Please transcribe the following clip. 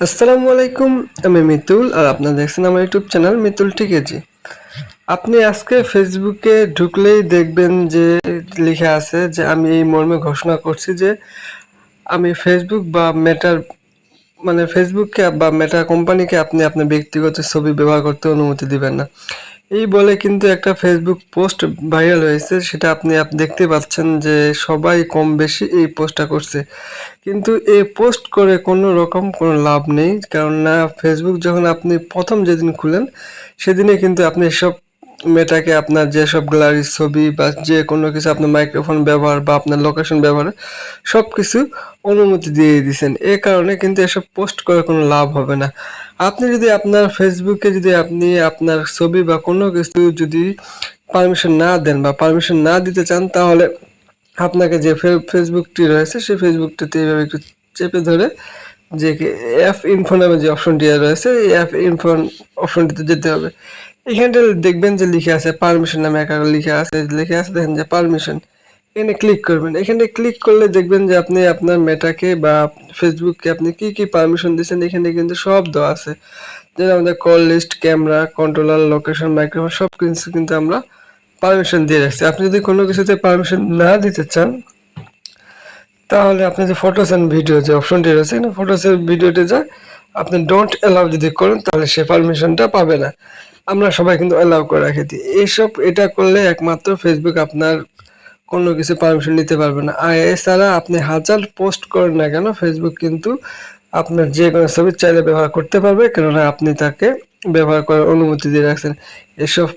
আসসালামু আলাইকুম, আমি মিতুল আর আপনারা দেখছেন আমার ইউটিউব চ্যানেল মিতুল ঠিকেজি আপনি আজকে ফেসবুকে ঢুকলেই দেখবেন যে লেখা আছে যে আমি এই মর্মে ঘোষণা করছি যে আমি ফেসবুক বা মেটার মানে ফেসবুককে বা মেটা কোম্পানিকে আপনি আপনার ব্যক্তিগত ছবি ব্যবহার করতে অনুমতি দিবেন না। এই বলে কিন্তু একটা ফেসবুক পোস্ট ভাইরাল হয়েছে, সেটা আপনি আপ, দেখতে পাচ্ছেন যে সবাই কম বেশি এই পোস্টটা করছে। কিন্তু এই পোস্ট করে কোনো রকম কোনো লাভ নেই, কেননা ফেসবুক যখন আপনি প্রথম যেদিন খুলেন, সেদিনে কিন্তু আপনি সব মেটাকে আপনার যেসব গ্যালারির ছবি বা যে কোনো কিছু আপনার মাইক্রোফোন ব্যবহার বা আপনার লোকেশন ব্যবহার সব কিছু অনুমতি দিয়ে দিয়েছেন। এ কারণে কিন্তু এসব পোস্ট করে কোনো লাভ হবে না। আপনি যদি আপনার ফেসবুকে যদি আপনি আপনার ছবি বা কোনো কিছু যদি পারমিশন না দেন বা পারমিশন না দিতে চান, তাহলে আপনাকে যে ফেসবুকটি রয়েছে, সেই ফেসবুকটিতে এইভাবে একটু চেপে ধরে যে অ্যাপ ইনফো নামে যে অপশনটি রয়েছে, এই অ্যাপ ইনফো অপশনটিতে যেতে হবে। এখানটা দেখবেন যে লিখে আছে পারমিশন নামে একটা লিখে আছে লিখে আছে দেখেন যে পারমিশন এখানে ক্লিক করবেন। এখানে ক্লিক করলে দেখবেন যে আপনি আপনার মেটাকে বা ফেসবুককে আপনি কি কি পারমিশন দিয়েছেন এখানে কিন্তু সব দেওয়া আছে। যেমন আমাদের call list camera controller location microphone সব কিছু কিন্তু আমরা পারমিশন দিয়ে রাখছি। আপনি যদি কোনো কিছুতে পারমিশন না দিতে চান, তাহলে আপনি যে ফটোস অ্যান্ড ভিডিও যে অপশনটি রয়েছে না ফটোস এর ভিডিওতে যা আপনি ডোন্ট অ্যালাউ যদি করেন, তাহলে সে পারমিশনটা পাবে না। আমরা সবাই কিন্তু অ্যালাউ করে রাখি। দিই এইসব এটা করলে একমাত্র ফেসবুক আপনার কোনো কিছু পারমিশন নিতে পারবে না। আর এছাড়া আপনি হাজার পোস্ট করেন না কেন ফেসবুক কিন্তু আপনার যে কোনো ছবি চাইলে ব্যবহার করতে পারবে, কেননা আপনি তাকে ব্যবহার করার অনুমতি দিয়ে রাখছেন। এসব